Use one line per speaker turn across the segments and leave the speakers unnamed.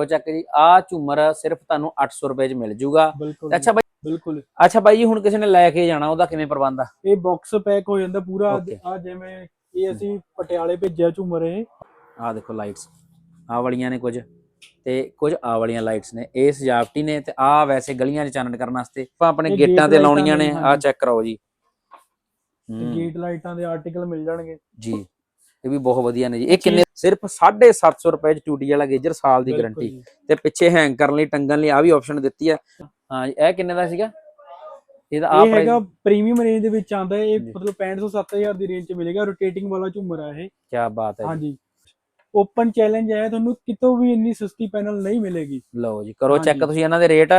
ਲੋ ਚੱਕ ਜੀ ਆ ਝੂਮਰ ਸਿਰਫ ਤੁਹਾਨੂੰ 800 ਰੁਪਏ ਚ ਮਿਲ ਜੂਗਾ। ਅੱਛਾ ਬਾਈ
ਬਿਲਕੁਲ।
ਅੱਛਾ ਬਾਈ ਜੀ ਹੁਣ ਕਿਸੇ ਨੇ ਲੈ ਕੇ ਜਾਣਾ ਉਹਦਾ ਕਿਵੇਂ ਪ੍ਰਬੰਧ ਆ?
ਇਹ ਬਾਕਸ ਪੈਕ ਹੋ ਜਾਂਦਾ ਪੂਰਾ. ਆ ਜਿਵੇਂ ਇਹ ਅਸੀਂ ਪਟਿਆਲੇ ਭੇਜਿਆ ਝੂਮਰ ਇਹ।
ਆ ਦੇਖੋ ਲਾਈਟਸ ਆ ਵਾਲੀਆਂ ਨੇ ਕੁਝ। ਤੇ ਕੁਝ ਆ ਵਾਲੀਆਂ ਲਾਈਟਸ ਨੇ। ਇਹ ਸਜਾਵਟੀ ਨੇ ਤੇ ਆ ਵੈਸੇ ਗਲੀਆਂ 'ਚ ਚਾਨਣ ਕਰਨ ਵਾਸਤੇ ਆਪਾਂ ਆਪਣੇ ਗੇਟਾਂ ਤੇ ਲਾਉਣੀਆਂ ਨੇ। ਆ। ਚੈੱਕ ਕਰਾਓ ਜੀ।
ਗੇਟ ਲਾਈਟਾਂ ਦੇ ਆਰਟੀਕਲ ਮਿਲ ਜਾਣਗੇ।
ਜੀ। ਇਹ ਵੀ ਬਹੁਤ ਵਧੀਆ ਨੇ ਜੀ। ਇਹ ਕਿੰਨੇ ਸਿਰਫ 750 ਰੁਪਏ ਚ ਟੂਟੀ ਵਾਲਾ ਗੇਜਰ ਸਾਲ ਦੀ ਗਾਰੰਟੀ। ਤੇ ਪਿੱਛੇ ਹੈਂਗ ਕਰਨ ਲਈ ਟੰਗਣ ਲਈ ਆ ਵੀ ਆਪਸ਼ਨ ਦਿੱਤੀ ਹੈ ਹਾਂ ਜੀ ਇਹ ਕਿੰਨੇ ਦਾ ਸੀਗਾ? ਇਹਦਾ ਆ
ਇਹ ਹੈਗਾ ਪ੍ਰੀਮੀਅਮ ਰੇਂਜ ਦੇ ਵਿੱਚ ਆਂਦਾ ਇਹ। ਮਤਲਬ 65 ਤੋਂ 7000 ਦੀ ਰੇਂਜ 'ਚ ਮਿਲੇਗਾ। ਰੋਟੇਟਿੰਗ ਵਾਲਾ ਝੂਮਰ ਆ ਇਹ।
ਕੀ ਬਾਤ ਹੈ ਜੀ।
ਹਾਂਜੀ। ਓਪਨ ਚੈਲੰਜ ਹੈ ਤੁਹਾਨੂੰ ਕਿਤੋਂ ਵੀ ਇੰਨੀ ਸਸਤੀ ਪੈਨਲ ਨਹੀਂ ਮਿਲੇਗੀ।
ਲਓ ਜੀ ਕਰੋ ਚੈੱਕ। ਤੁਸੀਂ ਇਹਨਾਂ ਦੇ ਰੇਟ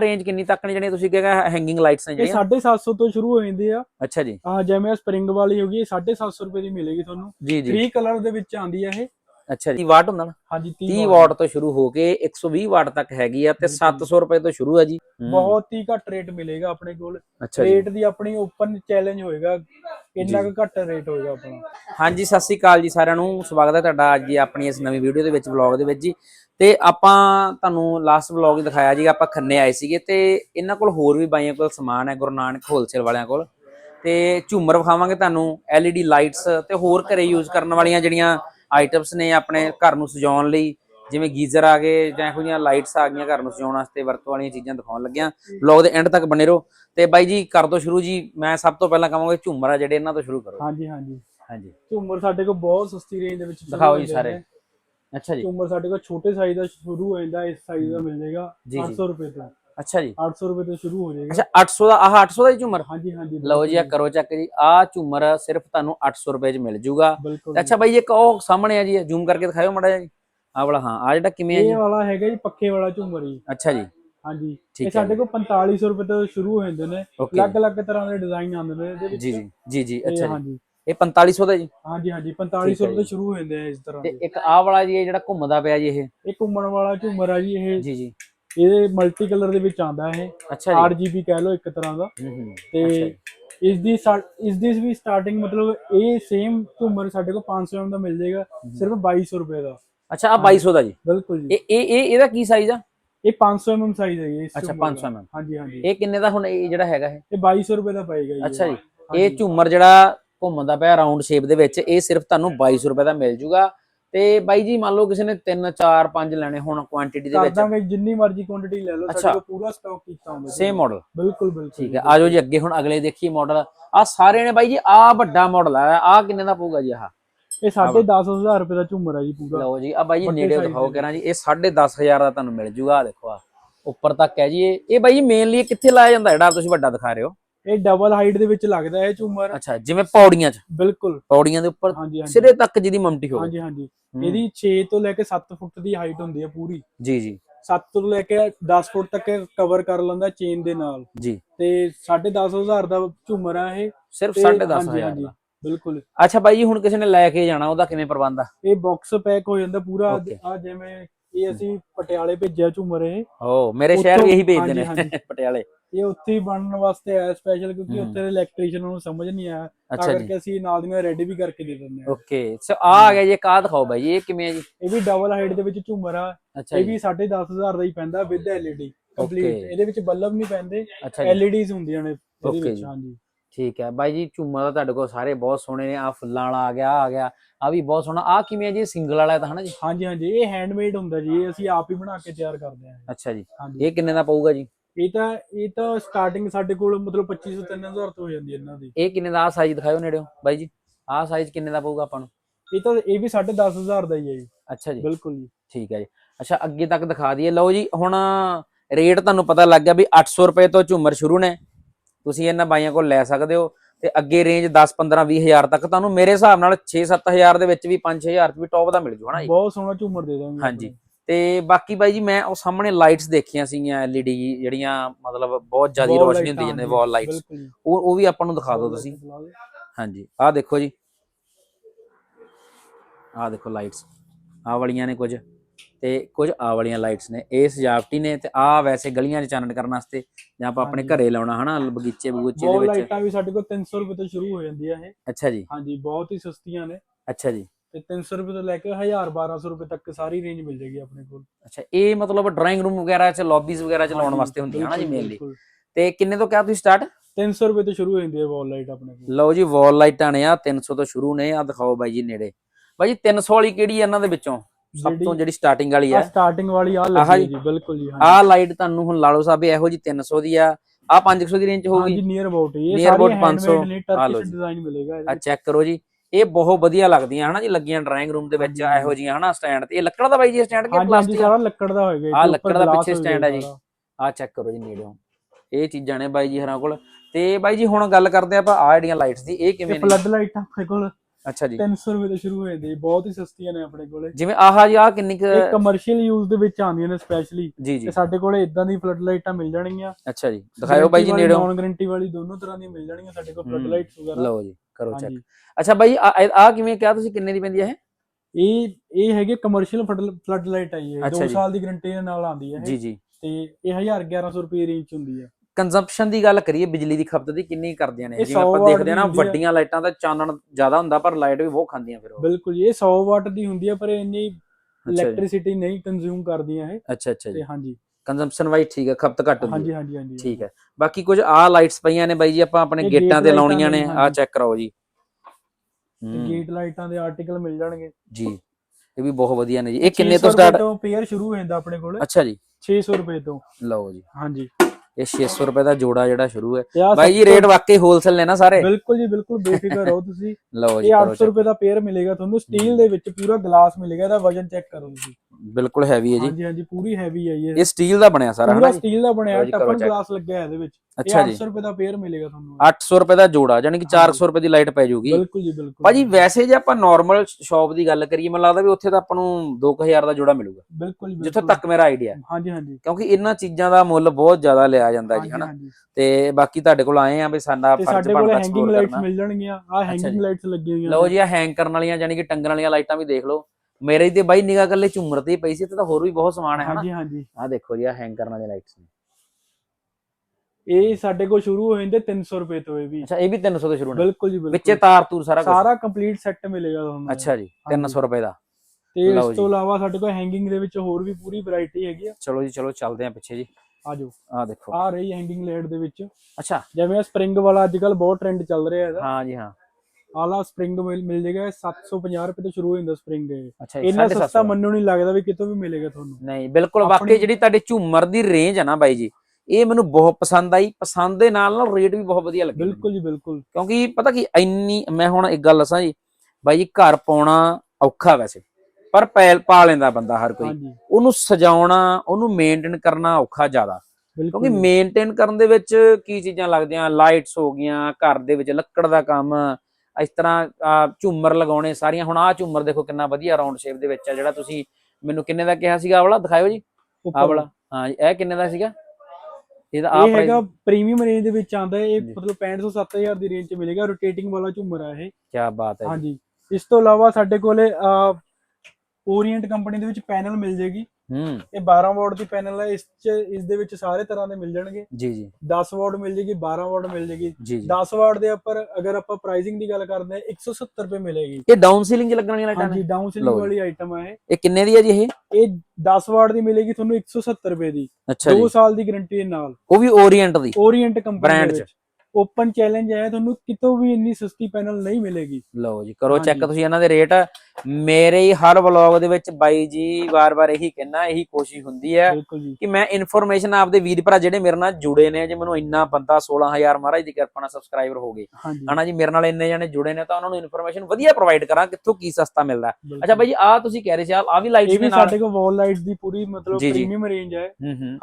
ਰੇਂਜ ਕਿੰਨੀ ਤੱਕ ਨੇ ਜਿਹੜੀਆਂ ਤੁਸੀਂ ਕਿਹਾ ਹੈਂਗਿੰਗ ਲਾਈਟਸ ਨੇ
ਇਹ
ਜਿਹੜੀਆਂ?
750 ਤੋਂ ਸ਼ੁਰੂ ਹੋ ਜਾਂਦੇ ਆ।
ਅੱਛਾ ਜੀ।
ਆ ਜਿਵੇਂ ਸਪਰਿੰਗ ਵਾਲੀ ਹੋ ਗਈ ਇਹ 750 ਰੁਪਏ ਦੀ ਮਿਲੇਗੀ ਤੁਹਾਨੂੰ।
ਜੀ ਜੀ।
3 ਕਲਰ ਦੇ ਵਿੱਚ ਆਂਦੀ ਆ ਇਹ।
ਅੱਛਾ ਜੀ ਵਾਟ ਹੁੰਦਾ ਨਾ?
ਹਾਂਜੀ
30 ਵਾਟ। ਤੋਂ ਸ਼ੁਰੂ ਹੋ ਕੇ 120 ਵਾਟ ਤੱਕ ਹੈਗੀ ਆ ਤੇ
ਬਿਲਕੁਲ।
700 ਰੁਪਏ ਤੋਂ ਸ਼ੁਰੂ ਹੈ ਜੀ।
ਬਹੁਤ ਹੀ ਘੱਟ ਰੇਟ ਮਿਲੇਗਾ ਆਪਣੇ ਕੋਲ। ਰੇਟ ਦੀ ਆਪਣੀ ਓਪਨ ਚੈਲੰਜ ਹੋਏਗਾ। ਇੰਨਾ ਕੁ ਘੱਟ ਰੇਟ ਹੋਏਗਾ ਆਪਣਾ।
ਹਾਂਜੀ ਸਤਿ ਸ੍ਰੀ ਅਕਾਲ ਜੀ ਸਾਰਿਆਂ ਨੂੰ। ਸਵਾਗਤ ਹੈ ਤੁਹਾਡਾ ਅੱਜ ਦੀ ਆਪਣੀ ਇਸ ਨਵੀਂ ਵੀਡੀਓ ਦੇ ਵਿੱਚ ਵਲੌਗ ਦੇ ਵਿੱਚ ਜੀ। ਤੇ ਆਪਾਂ ਤੁਹਾਨੂੰ ਲਾਸਟ ਵਲੌਗ ਦਿਖਾਇਆ ਜੀ ਆਪਾਂ ਖੰਨੇ ਆਏ ਸੀਗੇ ਤੇ ਇਹਨਾਂ ਕੋਲ ਹੋਰ ਵੀ ਬਾਈਆਂ ਕੋਲ ਸਮਾਨ ਹੈ ਗੁਰੂ ਨਾਨਕ ਹੋਲਸੇਲ ਵਾਲਿਆਂ ਕੋਲ। ਤੇ ਝੂਮਰ ਵਿਖਾਵਾਂਗੇ ਤੁਹਾਨੂੰ LED ਲਾਈਟਸ ਤੇ ਹੋਰ ਘਰੇ ਯੂਜ਼ ਕਰਨ ਵਾਲੀਆਂ ਜਿਹੜੀਆਂ ਆਈਟਮਸ ਨੇ ਆਪਣੇ ਘਰ ਨੂੰ ਸਜਾਉਣ ਲਈ ਜਿਵੇਂ ਗੀਜ਼ਰ ਆ ਗਏ ਜਾਂ ਇਹੋ ਜਿਹੀਆਂ ਲਾਈਟਸ ਆ ਗਈਆਂ ਘਰ ਨੂੰ ਸਜਾਉਣ ਵਾਸਤੇ ਵਰਤੋਂ ਵਾਲੀਆਂ ਚੀਜ਼ਾਂ ਦਿਖਾਉਣ ਲੱਗਿਆ। ਵਲੌਗ ਦੇ ਐਂਡ ਤੱਕ ਬਣੇ ਰਹੋ। ਤੇ ਬਾਈ ਜੀ ਕਰ ਦੋ ਸ਼ੁਰੂ ਜੀ। ਮੈਂ ਸਭ ਤੋਂ ਪਹਿਲਾਂ ਕਹਾਂਗਾ ਝੂਮਰ ਆ ਜਿਹੜੇ ਇਹਨਾਂ ਤੋਂ ਸ਼ੁਰੂ ਕਰੋ।
ਹਾਂਜੀ ਹਾਂਜੀ।
ਹਾਂਜੀ।
ਝੂਮਰ ਸਾਡੇ ਕੋਲ ਬਹੁਤ ਸਸਤੀ ਰੇਂਜ ਦੇ ਵਿੱਚ
ਦਿਖਾਓ ਜੀ ਸਾਰੇ। ਅੱਛਾ ਜੀ।
ਝੂਮਰ ਸਾਡੇ ਕੋਲ ਛੋਟੇ ਸਾਈਜ਼ ਦਾ ਸ਼ੁਰੂ ਹੋ ਜਾਂਦਾ ਇਸ ਸਾਈਜ਼ ਦਾ ਮਿਲ ਜਾਏਗਾ
ਜੀ, ਜੀ।
800 ਰੁਪਏ ਤੋਂ।
ਅੱਛਾ ਜੀ।
800 ਰੁਪਏ ਤੋਂ ਸ਼ੁਰੂ ਹੋ ਜਾਏਗਾ।
ਅੱਛਾ 800 ਦਾ ਆਹ 800 ਦਾ ਹੀ ਝੂਮਰ?
ਹਾਂਜੀ ਹਾਂਜੀ
ਲਓ ਜੀ ਆ ਕਰੋ ਚੱਕ ਜੀ ਆ ਝੂਮਰ ਸਿਰਫ ਤੁਹਾਨੂੰ 800 ਰੁਪਏ ਚ ਮਿਲ ਜੂਗਾ। ਤੇ ਅੱਛਾ ਬਾਈ ਇੱਕ ਉਹ ਸਾਹਮਣੇ ਆ ਜੀ ਜ਼ੂਮ ਕਰਕੇ ਦਿਖਾਇਓ ਮੜਾ ਜੀ। ਆ ਵਾਲਾ ਹਾਂ ਆ ਜਿਹੜਾ ਕਿਵੇਂ ਆ ਜੀ?
ਇਹ ਵਾਲਾ ਹੈਗਾ ਜੀ ਪੱਕੇ ਵਾਲਾ ਝੂਮਰ ਜੀ।
ਅੱਛਾ ਜੀ।
ਹਾਂਜੀ। ਇਹ ਸਾਡੇ ਕੋਲ 4500 ਰੁਪਏ ਤੋਂ ਸ਼ੁਰੂ ਹੋ ਜਾਂਦੇ ਨੇ। ਅਲੱਗ-ਅਲੱਗ ਤਰ੍ਹਾਂ ਦੇ ਡਿਜ਼ਾਈਨ ਆਉਂਦੇ ਨੇ ਇਹਦੇ ਵਿੱਚ।
ਜੀ ਜੀ ਜੀ
ਤੇ
ਅੱਛਾ
ਹਾਂਜੀ।
ਇਹ 4500 ਦਾ ਜੀ?
ਹਾਂਜੀ ਹਾਂਜੀ
ਠੀਕ
4500
ਹੈ
ਰੁਪਏ
ਜੀ।
ਸ਼ੁਰੂ ਹੋ ਜਾਂਦੇ ਆ ਇਸ ਤਰ੍ਹਾਂ
ਤੇ
ਦੇ।
ਇੱਕ ਆ ਵਾਲਾ ਜੀ ਇਹ ਜਿਹੜਾ ਘੁੰਮਦਾ ਪਿਆ ਜੀ ਇਹ?
ਇਹ ਘੁੰਮਣ ਵਾਲਾ ਝੂਮਰ ਆ ਜੀ ਇਹ
ਜੀ ਜੀ।
ਇਹਦੇ ਮਲਟੀ ਕਲਰ ਦੇ ਵਿੱਚ ਆਉਂਦਾ ਇਹ।
ਅੱਛਾ ਜੀ।
RGB ਕਹਿ ਲਓ ਇੱਕ ਤਰ੍ਹਾਂ ਦਾ। ਤੇ। ਇਸ ਦੀ ਇਸ ਦੀ ਵੀ ਸਟਾਰਟਿੰਗ ਮਤਲਬ ਇਹ ਸੇਮ ਝੂਮਰ ਸਾਡੇ ਕੋਲ 500 ਐਮ ਦਾ ਮਿਲ ਜਾਏਗਾ ਸਿਰਫ 2200 ਰੁਪਏ ਦਾ।
ਅੱਛਾ ਆ 2200 ਦਾ ਜੀ।
ਬਿਲਕੁਲ ਜੀ।
ਇਹ ਇਹ ਇਹ ਇਹਦਾ ਕੀ ਸਾਈਜ਼ ਆ?
ਇਹ 500 ਐਮ ਸਾਈਜ਼ ਹੈ ਜੀ ਇਸ
ਅੱਛਾ,
ਝੂਮਰ
500
ਦਾ।
mm
ਹਾਂਜੀ ਹਾਂਜੀ।
ਇਹ ਕਿੰਨੇ ਦਾ ਹੁਣ ਇਹ ਜਿਹੜਾ ਹੈਗਾ ਇਹ?
ਇਹ 2200 ਰੁਪਏ ਦਾ ਪਏਗਾ ਜੀ।
ਅੱਛਾ ਜੀ। ਇਹ ਝੂਮਰ ਜਿਹੜਾ ਘੁੰਮਦਾ ਪਿਆ ਰਾਉਂਡ ਸ਼ੇਪ ਦੇ ਵਿੱਚ ਇਹ ਸਿਰਫ ਤੁਹਾਨੂੰ 2200 ਰੁਪਏ ਦਾ ਮਿਲ ਜੂਗਾ। ਤੇ ਬਾਈ ਜੀ ਮੰਨ ਲਓ ਕਿਸੇ ਨੇ 3 4 5 ਲੈਣੇ ਹੁਣ ਕੁਆਂਟੀਟੀ ਦੇ ਵਿੱਚ।
ਦਾਂਗੇ ਜਿੰਨੀ ਮਰਜ਼ੀ ਕੁਆਂਟੀਟੀ ਲੈ ਲਓ। ਸਾਡੇ ਕੋਲ ਪੂਰਾ ਸਟਾਕ ਕੀਤਾ ਹੁੰਦਾ।
ਸੇਮ ਮਾਡਲ
ਬਿਲਕੁਲ ਬਿਲਕੁਲ।
ਠੀਕ ਹੈ ਆਜੋ ਜੀ ਅੱਗੇ ਹੁਣ ਅਗਲੇ ਦੇਖੀਏ ਮਾਡਲ ਆ ਸਾਰੇ ਨੇ ਬਾਈ ਜੀ ਆ ਵੱਡਾ ਮਾਡਲ ਆ ਆ ਕਿੰਨੇ ਦਾ ਪਊਗਾ ਜੀ ਆਹ?
ਇਹ ਸਾਢੇ 10000 ਰੁਪਏ ਦਾ ਝੂਮਰ ਹੈ ਜੀ ਪੂਰਾ।
ਲਓ ਜੀ ਆ ਬਾਈ ਜੀ ਨੇੜੇ ਦਿਖਾਓ। ਕਰਾਂ ਜੀ ਇਹ 10500 ਦਾ ਤੁਹਾਨੂੰ ਮਿਲ ਜੂਗਾ ਆ ਦੇਖੋ ਆ। ਉੱਪਰ ਤੱਕ ਹੈ ਜੀ ਇਹ। ਬਾਈ ਜੀ ਮੇਨਲੀ ਕਿੱਥੇ ਲਾਇਆ ਜਾਂਦਾ ਜਿਹੜਾ ਤੁਸੀਂ ਵੱਡਾ ਦਿਖਾ ਰਹੇ ਹੋ?
ਇਹ ਡਬਲ ਹਾਈਟ ਦੇ ਵਿੱਚ ਲੱਗਦਾ ਹੈ ਇਹ ਝੂਮਰ।
ਅੱਛਾ ਜਿਵੇਂ ਪੌੜੀਆਂ 'ਚ।
ਬਿਲਕੁਲ।
ਪੌੜੀਆਂ ਦੇ ਉੱਪਰ ਸਿਰੇ ਤੱਕ ਜਿਹਦੀ ਮਮਟੀ ਹੋਵੇ।
ਹਾਂਜੀ ਹਾਂਜੀ। ਇਹਦੀ 6 ਤੋਂ ਲੈ ਕੇ 7 ਫੁੱਟ ਦੀ ਹਾਈਟ ਹੁੰਦੀ ਹੈ ਪੂਰੀ।
ਜੀ ਜੀ।
7 ਤੋਂ ਲੈ ਕੇ 10 ਫੁੱਟ ਤੱਕ ਕਵਰ ਕਰ ਲੈਂਦਾ ਚੇਨ ਦੇ ਨਾਲ।
ਜੀ।
ਤੇ 10500 ਦਾ ਝੂਮਰ ਆ ਇਹ।
ਸਿਰਫ
ਤੇ
10500
ਹਾਂਜੀ, ਹਾਂਜੀ,
ਦਾ।
ਬਿਲਕੁਲ।
ਅੱਛਾ ਬਾਈ ਜੀ ਹੁਣ ਕਿਸੇ ਨੇ ਲੈ ਕੇ ਜਾਣਾ ਉਹਦਾ ਕਿਵੇਂ ਪ੍ਰਬੰਧ ਆ?
ਇਹ ਬਾਕਸ ਪੈਕ ਹੋ ਜਾਂਦਾ ਪੂਰਾ. ਆ ਜਿਵੇਂ ਇਹ ਅਸੀਂ ਪਟਿਆਲੇ ਭੇਜਿਆ ਝੂਮਰ ਇਹ।
ਓ ਮੇਰੇ ਸ਼ਹਿਰ ਵੀ ਇਹੀ ਭੇਜਦੇ ਨੇ। ਪਟਿਆਲੇ।
ਇਹ ਉੱਥੇ ਹੀ ਬਣਨ ਵਾਸਤੇ ਆਇਆ ਸਪੈਸ਼ਲ ਕਿਉਂਕਿ। ਉੱਥੇ ਦੇ ਇਲੈਕਟ੍ਰੀਸ਼ੀਅਨ ਨੂੰ ਸਮਝ ਨਹੀਂ ਆਇਆ। ਤਾਂ
ਅੱਛਾ ਜੀ।
ਕਰਕੇ ਅਸੀਂ ਨਾਲ ਦੀਆਂ ਰੈਡੀ ਵੀ ਕਰਕੇ ਦੇ ਦਿੰਦੇ ਹਾਂ।
ਓਕੇ ਸੋ ਆ ਆ ਗਿਆ ਜੀ ਇੱਕ ਆਹ ਦਿਖਾਓ ਬਾਈ ਇਹ ਕਿਵੇਂ ਹੈ ਜੀ?
ਇਹ ਵੀ ਡਬਲ ਹਾਈਟ ਦੇ ਵਿੱਚ ਝੂਮਰ ਆ।
ਅੱਛਾ
ਇਹ
ਜੀ।
ਵੀ 10500 ਦਾ ਹੀ ਪੈਂਦਾ ਵਿਦ LED ਕੰਪਲੀਟ
Okay.
ਇਹਦੇ ਵਿੱਚ ਬੱਲਬ ਨਹੀਂ ਪੈਂਦੇ
ਅੱਛਾ ਜੀ।
LEDs ਹੁੰਦੀਆਂ ਨੇ ਇਹਦੇ
Okay
ਵਿੱਚ
ਜੀ।
ਹਾਂਜੀ।
ਠੀਕ ਹੈ ਬਾਈ ਜੀ ਝੂਮਰ ਦਾ ਤੁਹਾਡੇ ਕੋਲ ਸਾਰੇ ਬਹੁਤ ਸੋਹਣੇ ਨੇ ਆ ਫੁੱਲਾਂ ਵਾਲਾ ਆ ਗਿਆ ਆਹ ਆ ਗਿਆ ਆ ਵੀ ਬਹੁਤ ਸੋਹਣਾ। ਆ ਕਿਵੇਂ ਹੈ ਜੀ ਸਿੰਗਲ ਵਾਲਾ ਹੈ ਤਾਂ ਹਨਾ ਜੀ?
ਹਾਂਜੀ ਹਾਂਜੀ ਇਹ ਹੈਂਡਮੇਡ ਹੁੰਦਾ ਜੀ ਇਹ ਅਸੀਂ ਆਪ ਹੀ ਬਣਾ ਕੇ ਤਿਆਰ ਕਰਦੇ ਹਾਂ।
ਅੱਛਾ ਜੀ।
ਹਾਂਜੀ।
ਇਹ ਕਿੰਨੇ ਦਾ ਪਊਗਾ ਜੀ?
ਇਹ ਤਾਂ ਇਹ ਤਾਂ ਸਟਾਰਟਿੰਗ ਸਾਡੇ ਕੋਲ ਮਤਲਬ 2500 3000 ਤੋਂ ਹੋ ਜਾਂਦੀ ਹੈ ਇਹਨਾਂ ਦੀ।
ਇਹ ਕਿੰਨੇ ਦਾ ਆ ਸਾਈਜ਼ ਦਿਖਾਇਓ ਨੇੜਿਓ ਬਾਈ ਜੀ। ਆਹ ਸਾਈਜ਼ ਕਿੰਨੇ ਦਾ ਪਊਗਾ ਆਪਾਂ ਨੂੰ?
ਇਹ ਤਾਂ ਇਹ ਵੀ 10500 ਦਾ ਹੀ ਹੈ ਜੀ।
ਅੱਛਾ ਜੀ।
ਬਿਲਕੁਲ ਜੀ।
ਠੀਕ ਹੈ ਜੀ। ਅੱਛਾ ਅੱਗੇ ਤੱਕ ਦਿਖਾ ਦਈਏ। ਲਓ ਜੀ ਹੁਣ ਰੇਟ ਤੁਹਾਨੂੰ ਪਤਾ ਲੱਗ ਗਿਆ ਵੀ 800 ਰੁਪਏ ਤੋਂ ਝੂਮਰ ਸ਼ੁਰੂ ਨੇ। ਤੁਸੀਂ ਇਹਨਾਂ ਬਾਈਆਂ ਕੋਲ ਲੈ ਸਕਦੇ ਹੋ। ਤੇ ਅੱਗੇ ਰੇਂਜ 10 15 20 ਹਜ਼ਾਰ ਤੱਕ ਤੁਹਾਨੂੰ ਮੇਰੇ ਹਿਸਾਬ ਨਾਲ 6 7000 ਦੇ ਵਿੱਚ ਵੀ 5 6000 ਚ ਵੀ ਟੌਪ ਦਾ ਮਿਲ ਜੂ ਹਨਾ ਜੀ?
ਬਹੁਤ ਸੋਹਣਾ ਝੂਮਰ ਦੇ ਦਾਂਗੇ
ਹਾਂਜੀ। ਤੇ ਬਾਕੀ ਬਾਈ ਜੀ ਮੈਂ ਉਹ ਸਾਹਮਣੇ ਲਾਈਟਸ ਦੇਖੀਆਂ ਸੀਗੀਆਂ LED ਜਿਹੜੀਆਂ ਮਤਲਬ ਬਹੁਤ ਜ਼ਿਆਦਾ ਰੋਸ਼ਨੀ ਹੁੰਦੀ
ਆਉਂਦੀਆਂ,
ਵਾਲ ਲਾਈਟਸ ਉਹ ਉਹ ਵੀ ਆਪਾਂ ਨੂੰ ਦਿਖਾ ਦਿਓ ਤੁਸੀਂ। ਹਾਂਜੀ ਆਹ ਦੇਖੋ ਜੀ। ਆਹ ਦੇਖੋ ਲਾਈਟਸ ਆਹ ਵਾਲੀਆਂ ਨੇ ਕੁਝ ਤੇ ਕੁਝ ਆਹ ਵਾਲੀਆਂ ਲਾਈਟਸ ਨੇ। ਇਹ ਸਜਾਵਟੀ ਨੇ ਤੇ ਆਹ ਵੈਸੇ ਗਲੀਆਂ 'ਚ ਚਾਨਣ ਕਰਨ ਵਾਸਤੇ ਜਾਂ ਆਪਾਂ ਆਪਣੇ। ਘਰੇ ਲਾਉਣਾ ਹਨਾ ਬਗੀਚੇ ਬਗੂਚੇ ਦੇ ਵਿੱਚ।
ਲਾਈਟਾਂ ਵੀ ਸਾਡੇ ਕੋਲ 300 ਰੁਪਏ ਤੋਂ ਸ਼ੁਰੂ ਹੋ ਜਾਂਦੀਆਂ ਇਹ।
ਅੱਛਾ ਜੀ।
ਹਾਂਜੀ ਬਹੁਤ ਹੀ ਸਸਤੀਆਂ ਨੇ।
ਅੱਛਾ ਜੀ।
ਤੇ 300 ਰੁਪਏ ਤੋਂ ਲੈ ਕੇ 1000 1200 ਰੁਪਏ ਤੱਕ ਸਾਰੀ ਰੇਂਜ ਮਿਲ ਜਾਏਗੀ ਆਪਣੇ ਕੋਲ।
ਅੱਛਾ ਇਹ ਮਤਲਬ ਡਰਾਇੰਗ ਰੂਮ ਵਗੈਰਾ ਚ ਲੌਬੀਜ਼ ਵਗੈਰਾ ਚ ਲਾਉਣ ਵਾਸਤੇ ਹੁੰਦੀਆਂ ਹਨਾ ਜੀ
ਬਿਲਕੁਲ,
ਮੇਨਲੀ। ਤੇ ਕਿੰਨੇ ਤੋਂ ਕਿਹਾ ਤੁਸੀਂ ਸਟਾਰਟ
300 ਰੁਪਏ ਤੋਂ ਸ਼ੁਰੂ ਹੋ ਜਾਂਦੀ ਹੈ ਵਾਲ ਲਾਈਟ ਆਪਣੇ ਕੋਲ।
ਲਓ ਜੀ ਵਾਲ ਲਾਈਟਾਂ ਨੇ ਆ 300 ਤੋਂ ਸ਼ੁਰੂ ਨੇ ਆ ਦਿਖਾਓ ਬਾਈ ਜੀ ਨੇੜੇ। ਬਾਈ ਜੀ 300 ਵਾਲੀ ਕਿਹੜੀ ਹੈ ਇਹਨਾਂ ਦੇ ਵਿੱਚੋਂ? ਸਭ ਤੋਂ
ਜਿਹੜੀ-
ਸਟਾਰਟਿੰਗ ਵਾਲੀ
ਆ
ਆ
ਸਟਾਰਟਿੰਗ ਵਾਲੀ ਆ ਲੱਗੀ
ਜੀ।
ਹੈ ਜੀ। ਬਿਲਕੁਲ ਜੀ
ਆਹ ਲਾਈਟ ਤੁਹਾਨੂੰ ਹੁਣ ਲਾ ਲਓ ਸਾਹਿਬ ਇਹੋ ਜੀ 300 ਦੀ ਆ ਆ 500 ਦੀ ਰੇਂਜ ਹੋਊਗੀ।
ਹਾਂਜੀ ਨੀਅਰ ਅਬਾਊਟ ਇਹ ਸਾਰੀ
500
500 ਨੇ ਟਰਕਿਸ਼
ਜੀ।
ਡਿਜ਼ਾਈਨ ਮਿਲੇਗਾ
ਆ। ਚੈੱਕ ਕਰੋ ਜੀ। ਇਹ ਬਹੁਤ ਵਧੀਆ ਲੱਗਦੀਆਂ ਹਨਾ ਜੀ ਲੱਗੀਆਂ ਡਰਾਇੰਗ ਰੂਮ ਦੇ ਵਿੱਚ। ਇਹੋ ਜੀਆਂ ਹਨਾ ਸਟੈਂਡ ਤੇ। ਇਹ ਲੱਕੜ ਦਾ ਬਾਈ ਜੀ ਸਟੈਂਡ ਕਿ ਪਲਾਸਟਿਕ
ਸਾਰਾ ਲੱਕੜ ਦਾ ਹੋਏਗਾ ਇਹਦੇ
ਲੱਕੜ ਦਾ ਪਿੱਛੇ stand ਹੈ ਜੀ। ਆ ਚੈੱਕ ਕਰੋ ਜੀ ਨੇੜਿਓਂ। ਇਹ ਚੀਜ਼ਾਂ ਨੇ ਬਾਈ ਜੀ ਹਰਾਂ ਕੋਲ। ਤੇ ਬਾਈ ਜੀ ਹੁਣ ਗੱਲ ਕਰਦੇ ਆਪਾਂ ਆ ਜਿਹੜੀਆਂ ਲਾਈਟਸ ਦੀ ਇਹ ਕਿਵੇਂ ਨੇ?
ਫਲੱਡ ਲਾਈਟ ਆਪਣੇ ਕੋਲ।
ਅੱਛਾ ਜੀ।
300 ਰੁਪਏ ਤੋਂ ਸ਼ੁਰੂ ਹੋ ਜਾਂਦੀ ਬਹੁਤ ਹੀ ਸਸਤੀਆਂ ਨੇ ਆਪਣੇ ਕੋਲੇ।
ਜਿਵੇਂ ਆਹ ਜੀ ਆ ਕਿੰਨੀ ਕੁ
ਇਹ ਕਮਰਸ਼ੀਅਲ ਯੂਜ਼ ਦੇ ਵਿੱਚ ਆਉਂਦੀਆਂ ਨੇ ਸਪੈਸ਼ਲੀ ਤੇ ਸਾਡੇ ਕੋਲੇ ਇਦਾਂ ਦੀ ਫਲੱਡ ਲਾਈਟਾਂ ਮਿਲ ਜਾਣਗੀਆਂ।
ਅੱਛਾ ਜੀ। ਦਿਖਾਓ ਬਾਈ ਜੀ ਨੇੜਿਓਂ।
ਨੌਨ ਗਾਰੰਟੀ ਵਾਲੀ ਦੋਨੋਂ ਤਰ੍ਹਾਂ ਦੀਆਂ ਮਿਲ ਜਾਣਗੀਆਂ ਸਾਡੇ ਕੋਲ ਫਲੱਡ। ਲਾਈਟਸ ਵਗੈਰਾ।
ਲਓ ਜੀ। ਕਰੋ ਚੈੱਕ ਅੱਛਾ ਬਾਈ ਆ ਕਿਵੇਂ ਕਿਹਾ ਤੁਸੀਂ ਕਿੰਨੇ ਦੀ ਪੈਂਦੀ ਹੈ
ਇਹ? ਇਹ ਹੈਗੇ ਕਮਰਸ਼ੀਅਲ ਫਲੱਡ ਲਾਈਟ ਆਈ ਹੈ
ਅੱਛਾ
2
ਜੀ।
ਸਾਲ ਦੀ ਗਾਰੰਟੀ ਨਾਲ ਆਉਂਦੀ ਹੈ
ਜੀ ਜੀ।
ਤੇ ਇਹ 1000 1100 ਰੁਪਏ ਰੇਂਜ ਹੁੰਦੀ ਹੈ
ਕੰਜ਼ੰਪਸ਼ਨ ਦੀ ਗੱਲ ਕਰੀਏ ਬਿਜਲੀ ਦੀ ਖਪਤ ਦੀ ਕਿੰਨੀ ਕਰਦੀਆਂ ਨੇ ਜਿਵੇਂ
100
ਆਪਾਂ ਦੇਖਦੇ ਆ ਨਾ। ਵੱਡੀਆਂ ਲਾਈਟਾਂ ਦਾ ਚਾਨਣ ਜ਼ਿਆਦਾ ਹੁੰਦਾ ਪਰ ਲਾਈਟ ਵੀ ਬਹੁਤ ਖਾਂਦੀਆਂ ਫਿਰ ਉਹ।
ਬਿਲਕੁਲ ਇਹ 100 ਵਾਟ ਦੀ ਹੁੰਦੀ ਹੈ ਪਰ ਇੰਨੀ ਇਲੈਕਟ੍ਰਿਸਿਟੀ ਨਹੀਂ ਕੰਜ਼ਿਊਮ ਕਰਦੀਆਂ ਇਹ।
ਅੱਛਾ ਅੱਛਾ ਜੀ।
ਤੇ ਹਾਂਜੀ।
ਕੰਜ਼ੰਪਸ਼ਨ ਵਾਈ ਠੀਕ ਹੈ ਖਪਤ ਘੱਟ ਹੁੰਦੀ
ਹਾਂਜੀ
ਹੈ।
ਹਾਂਜੀ ਹਾਂਜੀ
ਠੀਕ ਹੈ। ਬਾਕੀ ਕੁਝ ਆ ਲਾਈਟਸ ਪਈਆਂ ਨੇ ਬਾਈ ਜੀ ਆਪਾਂ ਆਪਣੇ ਗੇਟਾਂ ਤੇ ਲਾਉਣੀਆਂ ਨੇ ਆ। ਚੈੱਕ ਕਰਾਓ ਜੀ।
ਗੇਟ ਲਾਈਟਾਂ ਦੇ ਆਰਟੀਕਲ ਮਿਲ ਜਾਣਗੇ।
ਜੀ ਇਹ ਵੀ ਬਹੁਤ ਵਧੀਆ ਨੇ ਜੀ। ਇਹ ਕਿੰਨੇ
600
ਤੋਂ ਸਟਾਰਟ
ਤੋਂ ਪੇਅਰ ਸ਼ੁਰੂ ਹੋ ਜਾਂਦਾ ਆਪਣੇ ਕੋਲ।
ਅੱਛਾ ਜੀ।
600 ਰੁਪਏ ਤੋਂ।
ਲਓ ਜੀ।
ਹਾਂਜੀ।
ਇਹ 600 ਰੁਪਏ ਦਾ ਜੋੜਾ ਜਿਹੜਾ ਸ਼ੁਰੂ ਹੈ। ਬਾਈ ਜੀ ਰੇਟ ਵਾਕਈ ਹੋਲਸੇਲ ਨੇ ਨਾ ਸਾਰੇ?
ਬਿਲਕੁਲ ਜੀ ਬਿਲਕੁਲ ਬੇਫਿਕਰ ਰਹੋ ਤੁਸੀਂ।
ਲਓ ਜੀ
ਇਹ
ਕਰੋ
800
check।
ਰੁਪਏ ਦਾ ਪੇਅਰ ਮਿਲੇਗਾ ਤੁਹਾਨੂੰ। ਸਟੀਲ ਦੇ ਵਿੱਚ ਪੂਰਾ ਗਲਾਸ ਮਿਲੇਗਾ ਇਹਦਾ ਵਜਨ ਚੈੱਕ ਕਰੋ ਤੁਸੀਂ।
ਬਿਲਕੁਲ ਹੈਵੀ ਹੈ ਜੀ।
ਹਾਂਜੀ ਹਾਂਜੀ ਪੂਰੀ ਹੈਵੀ ਹੈ ਇਹ।
ਇਹ ਸਟੀਲ ਦਾ ਬਣਿਆ ਸਾਰਾ
ਪੂਰਾ
ਹਨਾ ਜੀ?
ਸਟੀਲ ਦਾ ਬਣਿਆ
ਲਓ ਜੀ, ਕਰੋ
ਟਫਨ
check।
ਗਲਾਸ ਲੱਗਿਆ ਹੈ ਇਹਦੇ ਵਿੱਚ। ਇਹ
ਅੱਛਾ ਜੀ।
800 ਰੁਪਏ ਦਾ ਪੇਅਰ ਮਿਲੇਗਾ ਤੁਹਾਨੂੰ।
800 ਰੁਪਏ ਦਾ ਜੋੜਾ ਯਾਨੀ ਕਿ 400 ਰੁਪਏ ਦੀ ਲਾਈਟ ਪੈ ਜਾਊਗੀ
ਬਿਲਕੁਲ ਜੀ ਬਿਲਕੁਲ।
ਭਾਜੀ ਵੈਸੇ ਜੇ ਆਪਾਂ ਨਾਰਮਲ ਸ਼ਾਪ ਦੀ ਗੱਲ ਕਰੀਏ ਮੈਨੂੰ ਲੱਗਦਾ ਵੀ ਉੱਥੇ ਤਾਂ ਆਪਾਂ ਨੂੰ 2000 ਦਾ ਜੋੜਾ ਮਿਲੂਗਾ।
ਬਿਲਕੁਲ ਜੀ
ਜਿੱਥੋਂ
ਬਿਲਕੁਲ।
ਤੱਕ ਮੇਰਾ ਆਈਡੀਆ
ਹਾਂਜੀ ਹਾਂਜੀ।
ਕਿਉਂਕਿ ਇਹਨਾਂ ਚੀਜ਼ਾਂ ਦਾ ਮੁੱਲ ਬਹੁਤ ਜ਼ਿਆਦਾ ਲਿਆ ਜਾਂਦਾ ਜੀ
ਹਾਂਜੀ,
ਹਨਾ?
ਹਾਂਜੀ।
ਤੇ ਬਾਕੀ ਤੁਹਾਡੇ ਕੋਲ ਆਏ ਆ ਵੀ ਸਾਡਾ
ਤੇ
ਫਰਜ਼
ਸਾਡੇ ਕੋਲ
ਬਣਦਾ
ਹੈਂਗਿੰਗ
ਐਕਸਪਲੋਰ
ਲਾਈਟਸ
ਕਰਨਾ।
ਮਿਲ ਜਾਣਗੀਆਂ। ਆ
ਜੀ।
ਹੈਂਗਿੰਗ ਲਾਈਟਸ ਲੱਗੀਆਂ ਹੋਈਆਂ
ਲਓ। ਜੀ ਆ ਹੈਂਗ ਕਰਨ ਵਾਲੀਆਂ ਯਾਨੀ ਕਿ ਟੰਗਣ ਵਾਲੀਆਂ ਲਾਈਟਾਂ ਵੀ ਦੇਖ ਲਓ। ਮੇਰੇ ਤੇ ਬਾਈ ਨਿਗਾਹ ਕੱਲੇ ਝੁੰਮਰ ਤੇ ਹੀ ਪਈ ਸੀ ਤੇ ਤਾਂ ਹੋਰ ਵੀ ਬਹੁਤ ਸਮਾਨ ਹੈ ਹਨਾ।
ਹਾਂਜੀ ਹਾਂਜੀ।
ਆ ਦੇਖੋ ਜੀ ਆ ਹੈਂਗ ਕਰਨ ਵਾਲੀਆਂ ਲਾਈਟਸ ਨੇ।
ਇਹ ਸਾਡੇ ਕੋਲ ਸ਼ੁਰੂ ਹੋ ਜਾਂਦੇ 300 ਰੁਪਏ ਤੋਂ ਇਹ ਵੀ।
ਅੱਛਾ ਇਹ ਵੀ 300 ਤੋਂ ਸ਼ੁਰੂ ਨੇ।
ਬਿਲਕੁਲ ਜੀ
ਵਿੱਚੇ
ਬਿਲਕੁਲ
ਤਾਰ ਤੂਰ ਸਾਰਾ ਕੁਝ
ਸਾਰਾ ਕੰਪਲੀਟ ਸੈੱਟ ਮਿਲੇਗਾ ਤੁਹਾਨੂੰ।
ਅੱਛਾ ਜੀ
ਹਾਂਜੀ।
300 ਰੁਪਏ ਦਾ।
ਤੇ ਇਸ। ਤੋਂ ਇਲਾਵਾ ਸਾਡੇ ਕੋਲ ਹੈਂਗਿੰਗ ਦੇ ਵਿੱਚ ਹੋਰ ਵੀ ਪੂਰੀ ਵੈਰਾਈਟੀ ਹੈਗੀ ਆ।
ਚਲੋ ਜੀ ਚਲੋ ਚੱਲਦੇ ਆ ਪਿੱਛੇ ਜੀ।
ਆ ਜਾਓ
ਆ ਦੇਖੋ।
ਆ ਰਹੀ ਹੈਂਗਿੰਗ ਲਾਈਟ ਦੇ ਵਿੱਚ।
ਅੱਛਾ।
ਜਿਵੇਂ ਸਪ੍ਰਿੰਗ ਵਾਲਾ ਅੱਜ ਕੱਲ ਬਹੁਤ ਟ੍ਰੈਂਡ ਚੱਲ ਰਿਹਾ ਇਹਦਾ।
ਹਾਂ ਜੀ ਹਾਂ।
ਆਲਾ ਸਪ੍ਰਿੰਗ ਮਿਲ ਮਿਲ ਜਾਏਗਾ ਇਹ 750 ਰੁਪਏ ਤੋਂ ਸ਼ੁਰੂ ਹੋ ਜਾਂਦਾ ਸਪ੍ਰਿੰਗ ਇਹ। ਇੰਨਾ
750
ਸਸਤਾ ਮੰਨੂ ਨਹੀਂ ਲੱਗਦਾ ਵੀ ਕਿਤੋਂ ਵੀ ਮਿਲੇਗਾ ਤੁਹਾਨੂੰ।
ਨਹੀਂ ਬਿਲਕੁਲ ਵਾਕਈ ਜਿਹੜੀ ਤੁਹਾਡੇ ਝੂਮਰ ਦੀ ਰੇਂਜ ਹੈ ਨਾ ਬਾਈ ਜੀ ਇਹ ਮੈਨੂੰ ਬਹੁਤ ਪਸੰਦ ਆਈ। ਪਸੰਦ ਦੇ ਨਾਲ ਨਾਲ ਰੇਟ ਵੀ ਬਹੁਤ ਵਧੀਆ ਲੱਗੇ
ਬਿਲਕੁਲ ਜੀ ਬਿਲਕੁਲ।
ਕਿਉਂਕਿ ਪਤਾ ਕੀ ਇੰਨੀ ਮੈਂ ਹੁਣ ਇੱਕ ਗੱਲ ਦੱਸਾਂ ਜੀ ਬਾਈ ਜੀ ਘਰ ਪਾਉਣਾ ਔਖਾ ਵੈਸੇ। ਪਰ ਪੈਲ ਪਾ ਲੈਂਦਾ ਬੰਦਾ ਹਰ ਕੋਈ। ਉਹਨੂੰ ਸਜਾਉਣਾ ਉਹਨੂੰ ਮੇਨਟੇਨ ਕਰਨਾ ਔਖਾ ਜ਼ਿਆਦਾ। ਕਿਉਂਕਿ ਮੇਨਟੇਨ ਕਰਨ ਦੇ ਵਿੱਚ ਕੀ ਚੀਜ਼ਾਂ ਲੱਗਦੀਆਂ? ਲਾਈਟਸ ਹੋ ਗਈਆਂ ਘਰ ਦੇ ਵਿੱਚ ਲੱਕੜ ਦਾ ਕੰਮ ਇਸ ਤਰ੍ਹਾਂ ਝੂਮਰ ਲਗਾਉਣੇ ਸਾਰੀਆਂ ਹੁਣ ਆਹ ਝੂਮਰ ਦੇਖੋ ਕਿੰਨਾ ਵਧੀਆ ਰਾਉਂਡ ਸ਼ੇਪ ਦੇ ਵਿੱਚ ਆ ਜਿਹੜਾ ਤੁਸੀਂ ਮੈਨੂੰ ਕਿੰਨੇ ਦਾ ਕਿਹਾ ਸੀਗਾ ਆਹ ਵਾਲਾ ਦਿਖਾਇਓ ਜੀ ਆਹ ਵਾਲਾ ਹਾਂ ਜੀ ਇਹ ਕਿੰਨੇ ਦਾ ਸੀਗਾ? ਇਹਦਾ ਆ
ਇਹ ਹੈਗਾ ਪ੍ਰੀਮੀਅਮ ਰੇਂਜ ਦੇ ਵਿੱਚ ਆਂਦਾ ਇਹ। ਮਤਲਬ 65 ਤੋਂ 7000 ਦੀ ਰੇਂਜ 'ਚ ਮਿਲੇਗਾ ਰੋਟੇਟਿੰਗ ਵਾਲਾ ਝੂਮਰ ਆ ਇਹ।
ਕੀ ਬਾਤ ਹੈ ਜੀ।
ਹਾਂਜੀ। ਇਸ ਤੋਂ ਇਲਾਵਾ ਸਾਡੇ ਕੋਲੇ ਓਰੀਐਂਟ ਕੰਪਨੀ ਦੇ ਵਿੱਚ ਪੈਨਲ ਮਿਲ ਜੇਗੀ
ਹੂੰ।
ਇਹ 12 ਵਾਟ ਦੀ ਪੈਨਲ ਹੈ ਇਸ 'ਚ ਇਸ ਦੇ ਵਿੱਚ ਸਾਰੇ ਤਰ੍ਹਾਂ ਦੇ ਮਿਲ ਜਾਣਗੇ।
ਜੀ ਜੀ।
10 ਵਾਟ ਮਿਲ ਜੇਗੀ 12 ਵਾਟ ਮਿਲ ਜੇਗੀ।
ਜੀ ਜੀ।
10 ਵਾਟ ਦੇ ਉੱਪਰ ਅਗਰ ਆਪਾਂ ਪ੍ਰਾਈਸਿੰਗ ਦੀ ਗੱਲ ਕਰਦੇ ਹਾਂ 170 ਰੁਪਏ ਮਿਲੇਗੀ।
ਇਹ ਡਾਊਨ ਸੀਲਿੰਗ 'ਚ ਲੱਗਣ ਵਾਲੀਆਂ ਲਾਈਟਾਂ
ਹਾਂਜੀ
ਨੇ
ਡਾਊਨ ਸੀਲਿੰਗ। ਵਾਲੀ ਆਈਟਮ ਹੈ ਇਹ।
ਕਿੰਨੇ ਦੀ ਹੈ ਜੀ ਇਹ?
ਇਹ 10 ਵਾਟ ਦੀ ਮਿਲੇਗੀ ਤੁਹਾਨੂੰ 170 ਰੁਪਏ ਦੀ।
ਅੱਛਾ ਜੀ।
2 ਸਾਲ ਦੀ ਗਾਰੰਟੀ ਦੇ ਨਾਲ।
ਉਹ ਵੀ ਓਰੀਐਂਟ ਦੀ।
ਓਰੀਐਂਟ ਕੰਪਨੀ
ਚ।
ਵਿੱਚ। ਓਪਨ ਚੈਲੰਜ ਹੈ ਤੁਹਾਨੂੰ ਕਿਤੋਂ ਵੀ ਇੰਨੀ ਸਸਤੀ ਪੈਨਲ ਨਹੀਂ ਮਿਲੇਗੀ।
ਲਓ ਜੀ ਕਰੋ ਚੈੱਕ। ਤੁਸੀਂ ਇਹਨਾਂ ਦੇ ਰੇਟ ਮੇਰੇ ਹੀ ਹਰ ਵਲੌਗ ਦੇ ਵਿੱਚ ਬਾਈ ਜੀ ਵਾਰ-ਵਾਰ ਇਹੀ ਕਹਿਣਾ ਇਹੀ ਕੋਸ਼ਿਸ਼ ਹੁੰਦੀ ਹੈ ਕਿ ਮੈਂ ਇਨਫੋਰਮੇਸ਼ਨ ਆਪਦੇ ਵੀਰ ਭਰਾ ਜਿਹੜੇ ਮੇਰੇ ਨਾਲ ਜੁੜੇ ਨੇ ਜੇ ਮੈਨੂੰ ਇੰਨਾ ਬੰਦਾ 16000 ਮਹਾਰਾਜ ਦੀ ਕਿਰਪਾ ਨਾਲ ਸਬਸਕ੍ਰਾਈਬਰ ਹੋ ਗਏ ਹਨਾ ਜੀ ਮੇਰੇ ਨਾਲ ਇੰਨੇ ਜਣੇ ਜੁੜੇ ਨੇ ਤਾਂ ਉਹਨਾਂ ਨੂੰ ਇਨਫੋਰਮੇਸ਼ਨ ਵਧੀਆ ਪ੍ਰੋਵਾਈਡ ਕਰਾਂ ਕਿੱਥੋਂ ਕੀ ਸਸਤਾ ਮਿਲਦਾ। ਅੱਛਾ ਬਾਈ ਜੀ ਆਹ ਤੁਸੀਂ ਕਹਿ ਰਹੇ ਸੀ ਆਹ ਵੀ ਲਾਈਟਸ ਨਾਲ।
ਸਾਡੇ ਕੋਲ ਵਾਲ ਲਾਈਟਸ ਦੀ ਪੂਰੀ ਮਤਲਬ। ਪ੍ਰੀਮੀਅਮ ਰੇਂਜ ਹੈ।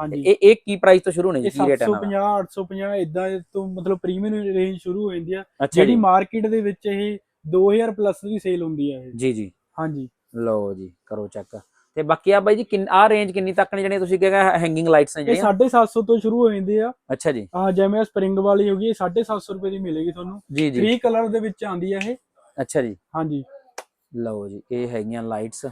ਹਾਂਜੀ।
ਇਹ ਇਹ ਕੀ ਪ੍ਰਾਈਸ ਤੋਂ ਸ਼ੁਰੂ ਨੇ ਜੀ? ਰੇਟ ਹੈ ਇਹਨਾਂ ਦਾ?
750 850 ਇਦਾਂ ਤੋਂ ਮਤਲਬ ਪ੍ਰੀਮੀਅਮ ਰੇਂਜ ਸ਼ੁਰੂ ਹੋ ਜਾਂਦੀ
ਅੱਛਾ
ਜਿਹੜੀ ਮਾਰਕੀਟ ਦੇ ਵਿੱਚ ਇਹ 2000 ਪਲੱਸ ਦੀ ਸੇਲ ਹੁੰਦੀ ਹੈ ਇਹ।
ਜੀ ਜੀ।
ਹਾਂਜੀ।
ਲਓ ਜੀ ਕਰੋ ਚੈੱਕ ਤੇ ਬਾਕੀ ਆ ਬਾਈ ਜੀ ਕਿੰਨ ਆ ਰੇਂਜ ਕਿੰਨੀ ਤੱਕ ਨੇ ਜਿਹੜੇ ਤੁਸੀਂ ਕਹਿੰਗਾ ਹੈਂਗਿੰਗ ਲਾਈਟਸ ਨੇ
ਇਹ
ਜਿਹੜੀਆਂ?
750 ਤੋਂ ਸ਼ੁਰੂ ਹੋ ਜਾਂਦੀ ਆ।
ਅੱਛਾ ਜੀ।
ਆ ਜਿਵੇਂ ਸਪ੍ਰਿੰਗ ਵਾਲੀ ਹੋ ਗਈ ਇਹ 750 ਰੁਪਏ ਦੀ ਮਿਲੇਗੀ ਤੁਹਾਨੂੰ।
ਜੀ ਜੀ।
3 ਕਲਰ ਦੇ ਵਿੱਚ ਆਂਦੀ ਹੈ ਇਹ।
ਅੱਛਾ ਜੀ।
ਹਾਂਜੀ।
ਲਓ ਜੀ ਇਹ ਹੈਗੀਆਂ ਲਾਈਟਸ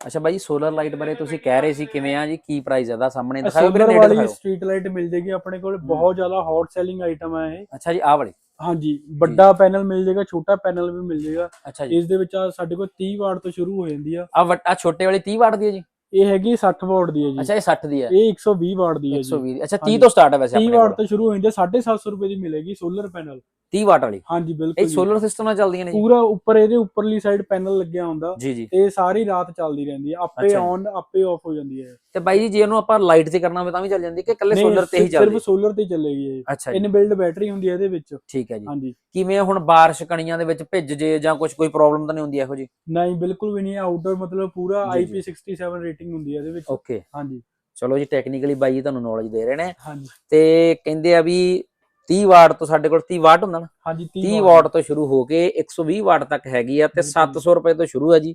ਅੱਛਾ ਬਾਈ ਸੋਲਰ ਲਾਈਟ ਬਾਰੇ ਤੁਸੀਂ ਕਹਿ ਰਹੇ ਸੀ ਕਿਵੇਂ ਆ ਜੀ? ਕੀ ਪ੍ਰਾਈਸ ਇਹਦਾ ਸਾਹਮਣੇ? ਦਿਖਾਓ
ਸੋਲਰ
ਨੇੜੇ
ਵਾਲੀ
ਦਿਖਾਓ
ਸਟਰੀਟ ਲਾਈਟ ਮਿਲ ਜੇਗੀ ਆਪਣੇ ਕੋਲ। ਬਹੁਤ ਜ਼ਿਆਦਾ ਹੌਟ ਸੈਲਿੰਗ ਆਈਟਮ ਹੈ ਇਹ।
ਅੱਛਾ ਜੀ ਆਹ ਵਾਲੀ।
ਹਾਂਜੀ ਵੱਡਾ ਪੈਨਲ ਮਿਲ ਜਾਏਗਾ ਛੋਟਾ ਪੈਨਲ ਵੀ ਮਿਲ ਜਾਏਗਾ।
ਅੱਛਾ ਜੀ।
ਇਸ ਦੇ ਵਿੱਚ ਆ ਸਾਡੇ ਕੋਲ 30 ਵਾਟ ਤੋਂ ਸ਼ੁਰੂ ਹੋ ਜਾਂਦੀ ਆ।
ਆ ਆ ਛੋਟੇ ਵਾਲੀ 30 ਵਾਟ ਦੀ ਹੈ ਜੀ?
ਇਹ ਹੈਗੀ 60 ਵਾਟ ਦੀ ਹੈ ਜੀ।
ਅੱਛਾ ਇਹ 60 ਦੀ ਹੈ।
ਇਹ 120 ਵਾਟ ਦੀ ਹੈ ਜੀ।
120 ਅੱਛਾ 30
ਹਾਂਜੀ।
ਤੋਂ ਸਟਾਰਟ ਹੈ ਵੈਸੇ
30
ਆਪਣੇ
ਵਾਟ
ਕੋਲ।
ਤੋਂ ਸ਼ੁਰੂ ਹੋ ਜਾਂਦੀ ਹੈ 750 ਰੁਪਏ ਦੀ ਮਿਲੇਗੀ ਸੋਲਰ ਪੈਨਲ।
30 ਵਾਟ ਵਾਲੀ?
ਹਾਂਜੀ
ਇਹ
ਬਿਲਕੁਲ ਜੀ।
ਸੋਲਰ ਸਿਸਟਮ ਨਾਲ ਚੱਲਦੀਆਂ ਨੇ ਜੀ?
ਪੂਰਾ ਉੱਪਰ ਇਹਦੇ ਉੱਪਰਲੀ ਸਾਈਡ ਪੈਨਲ ਲੱਗਿਆ ਹੁੰਦਾ। ਤੇ ਸਾਰੀ ਰਾਤ ਚੱਲਦੀ ਰਹਿੰਦੀ ਹੈ। ਆਪੇ। ਔਨ ਆਪੇ ਆਫ ਹੋ ਜਾਂਦੀ ਹੈ।
ਤੇ ਬਾਈ ਜੀ ਜੇ ਇਹਨੂੰ ਆਪਾਂ ਲਾਈਟ ਤੇ ਕਰਨਾ ਹੋਵੇ ਤਾਂ ਵੀ ਚੱਲ ਜਾਂਦੀ ਕਿ ਇਕੱਲੇ ਸੋਲਰ ਤੇ ਹੀ ਚੱਲਦੀ
ਸਿਰਫ ਸੋਲਰ ਤੇ ਚੱਲੇਗੀ ਇਹ।
ਅੱਛਾ ਜੀ।
ਇਨਬਿਲਡ ਬੈਟਰੀ ਹੁੰਦੀ ਹੈ ਇਹਦੇ ਵਿੱਚ।
ਠੀਕ ਹੈ ਜੀ।
ਹਾਂਜੀ।
ਕਿਵੇਂ ਹੁਣ ਬਾਰਿਸ਼ ਕਣੀਆਂ ਦੇ ਵਿੱਚ ਭਿੱਜ ਜੇ ਜਾਂ ਕੁਝ ਕੋਈ ਪ੍ਰੋਬਲਮ ਤਾਂ ਨਹੀਂ ਹੁੰਦੀ ਇਹੋ ਜੀ?
ਨਹੀਂ ਬਿਲਕੁਲ ਵੀ ਨਹੀਂ। ਆਊਟਡੋਰ ਮਤਲਬ ਪੂਰਾ
ਜੀ, ਜੀ।
IP67 ਰੇਟਿੰਗ ਹੁੰਦੀ ਹੈ ਇਹਦੇ ਵਿੱਚ।
ਓਕੇ
ਹਾਂਜੀ।
ਚਲੋ ਜੀ ਟੈਕਨੀਕਲੀ ਬਾਈ ਜੀ ਤੁਹਾਨੂੰ ਨੌਲੇਜ ਦੇ ਰਹੇ ਨੇ।
ਹਾਂਜੀ।
ਤੇ ਕਹਿੰਦੇ ਆ ਵੀ 30 ਵਾਟ ਤੋਂ ਸਾਡੇ ਕੋਲ 30 ਵਾਟ ਹੁੰਦਾ ਨਾ?
ਹਾਂਜੀ
30 ਵਾਟ ਤੋਂ ਸ਼ੁਰੂ ਹੋ ਕੇ 120 ਵਾਟ ਤੱਕ ਹੈਗੀ ਆ ਤੇ
ਬਿਲਕੁਲ।
700 ਰੁਪਏ ਤੋਂ ਸ਼ੁਰੂ ਆ ਜੀ।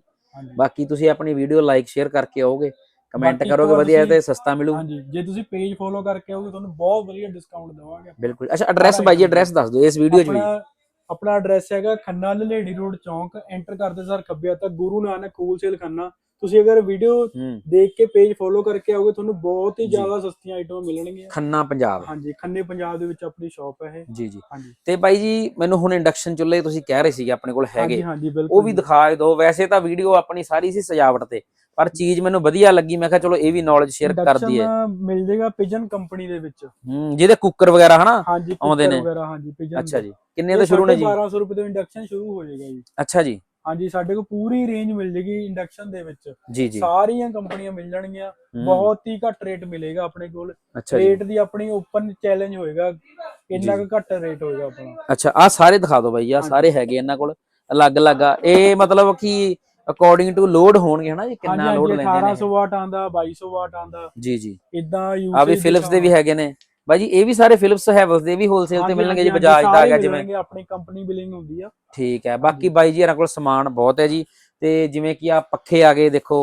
ਬਾਕੀ ਤੁਸੀਂ ਆਪਣੀ ਵੀਡੀਓ ਲਾਈਕ ਸ਼ੇਅਰ ਕਰਕੇ ਆਓਗੇ। ਕਮੈਂਟ
ਬਾਕੀ
ਕਰੋਗੇ
ਇੱਕ ਵਾਰ
ਵਧੀਆ
ਤੁਸੀਂ-
ਤੇ ਸਸਤਾ ਮਿਲੂ।
ਹਾਂਜੀ ਜੇ ਤੁਸੀਂ ਪੇਜ ਫੋਲੋ ਕਰਕੇ ਆਓਗੇ ਤੁਹਾਨੂੰ ਬਹੁਤ ਵਧੀਆ ਡਿਸਕਾਊਂਟ ਦੇਵਾਂਗੇ
ਬਿਲਕੁਲ। ਅੱਛਾ ਐਡਰੈਸ ਬਾਈ ਜੀ ਐਡਰੈਸ ਦੱਸ ਦਿਓ ਇਸ ਵੀਡੀਓ 'ਚ ਵੀ।
ਆਪਣਾ ਆਪਣਾ ਐਡਰੈਸ ਹੈਗਾ ਖੰਨਾ ਲਲੇੜੀ ਰੋਡ ਚੌਂਕ ਐਂਟਰ ਕਰਦੇ ਸਾਰ ਖੱਬੇ ਹੱਥ ਗੁਰੂ ਨਾਨਕ ਹੋਲਸੇਲ ਖੰਨਾ। ਤੁਸੀਂ ਅਗਰ ਵੀਡੀਓ ਦੇਖ ਕੇ ਪੇਜ ਫੋਲੋ ਕਰਕੇ ਆਓਗੇ ਤੁਹਾਨੂੰ ਬਹੁਤ ਹੀ। ਜ਼ਿਆਦਾ ਸਸਤੀਆਂ ਆਈਟਮਾਂ ਮਿਲਣਗੀਆਂ।
ਖੰਨਾ ਪੰਜਾਬ।
ਹਾਂਜੀ ਖੰਨੇ ਪੰਜਾਬ ਦੇ ਵਿੱਚ ਆਪਣੀ ਸ਼ਾਪ ਹੈ ਇਹ।
ਜੀ ਜੀ। ਤੇ ਬਾਈ ਜੀ ਮੈਨੂੰ ਹੁਣ ਇੰਡਕਸ਼ਨ ਚੁੱਲ੍ਹੇ ਤੁਸੀਂ ਕਹਿ ਰਹੇ ਸੀਗੇ ਆਪਣੇ ਕੋਲ ਹੈਗੇ। ਉਹ ਵੀ। ਦਿਖਾ ਦਿਓ। ਵੈਸੇ ਤਾਂ ਵੀਡੀਓ ਆਪਣੀ ਸਾਰੀ ਸੀ ਸਜਾਵਟ ਤੇ ਪਰ ਚੀਜ਼ ਮੈਨੂੰ ਵਧੀਆ ਲੱਗੀ। ਮੈਂ ਕਿਹਾ ਚਲੋ ਇਹ ਵੀ ਨੌਲੇਜ ਸ਼ੇਅਰ ਕਰ ਦਈਏ।
ਮਿਲ ਜਾਏਗਾ ਪਿਜਨ ਕੰਪਨੀ ਦੇ ਵਿੱਚ।
ਹੂੰ ਜਿਹਦੇ ਕੁੱਕਰ ਵਗੈਰਾ ਹਨਾ ਆਉਂਦੇ ਨੇ।
ਵਗੈਰਾ ਹਾਂਜੀ ਪਿਜਨ
ਅੱਛਾ ਜੀ। ਕਿੰਨੇ ਤੋਂ ਸ਼ੁਰੂ ਨੇ ਜੀ?
1200 ਰੁਪਏ ਤੋਂ ਇੰਡਕਸ਼ਨ ਸ਼ੁਰੂ ਹੋ ਜਾਏਗਾ ਜੀ।
ਅੱਛਾ ਜੀ।
ਹਾਂਜੀ ਸਾਡੇ ਕੋਲ ਪੂਰੀ ਰੇਂਜ ਮਿਲ ਜੇਗੀ ਇੰਡਕਸ਼ਨ ਦੇ ਵਿੱਚ।
ਜੀ ਜੀ।
ਸਾਰੀਆਂ ਕੰਪਨੀਆਂ ਮਿਲ ਜਾਣਗੀਆਂ। ਬਹੁਤ ਹੀ ਘੱਟ ਰੇਟ ਮਿਲੇਗਾ ਆਪਣੇ ਕੋਲ। ਰੇਟ ਦੀ ਆਪਣੀ ਓਪਨ ਚੈਲੰਜ ਹੋਏਗਾ। ਇੰਨਾ ਕੁ ਘੱਟ ਰੇਟ ਹੋਏਗਾ ਆਪਣਾ।
ਅੱਛਾ ਆ ਸਾਰੇ ਦਿਖਾ ਦਿਓ ਬਾਈ ਆ। ਸਾਰੇ ਹੈਗੇ ਇਹਨਾਂ ਕੋਲ ਅਲੱਗ-ਅਲੱਗ ਆ। ਇਹ ਮਤਲਬ ਕਿ ਅਕੋਰਡਿੰਗ ਟੂ ਲੋਡ ਹੋਣਗੇ ਹਨਾ ਜੀ? ਕਿੰਨਾ ਲੋਡ ਲੈਂਦੇ
1800
ਨੇ
ਵਾਟ ਆਂਦਾ 2200 ਵਾਟ ਆਂਦਾ
ਜੀ ਜੀ।
ਇਦਾਂ ਯੂਜ਼
ਆ ਵੀ ਫਿਲਿਪਸ ਦੇ ਵੀ ਹੈਗੇ ਨੇ। ਬਾਈ ਜੀ ਇਹ ਵੀ ਸਾਰੇ ਫਿਲਿਪਸ ਹੈਵਲਸ ਦੇ ਵੀ ਹੋਲਸੇਲ ਤੇ ਮਿਲਣਗੇ ਜੀ ਬਜਾਜ ਦਾ ਆ ਗਿਆ ਜਿਵੇਂ।
ਆਪਣੀ ਕੰਪਨੀ ਬਿਲਿੰਗ ਹੁੰਦੀ ਆ।
ਠੀਕ ਹੈ ਬਾਕੀ ਬਾਈ ਜੀ ਇਹਨਾਂ ਕੋਲ ਸਮਾਨ ਬਹੁਤ ਹੈ ਜੀ ਤੇ ਜਿਵੇਂ ਕਿ ਆ ਪੱਖੇ ਆ ਗਏ ਦੇਖੋ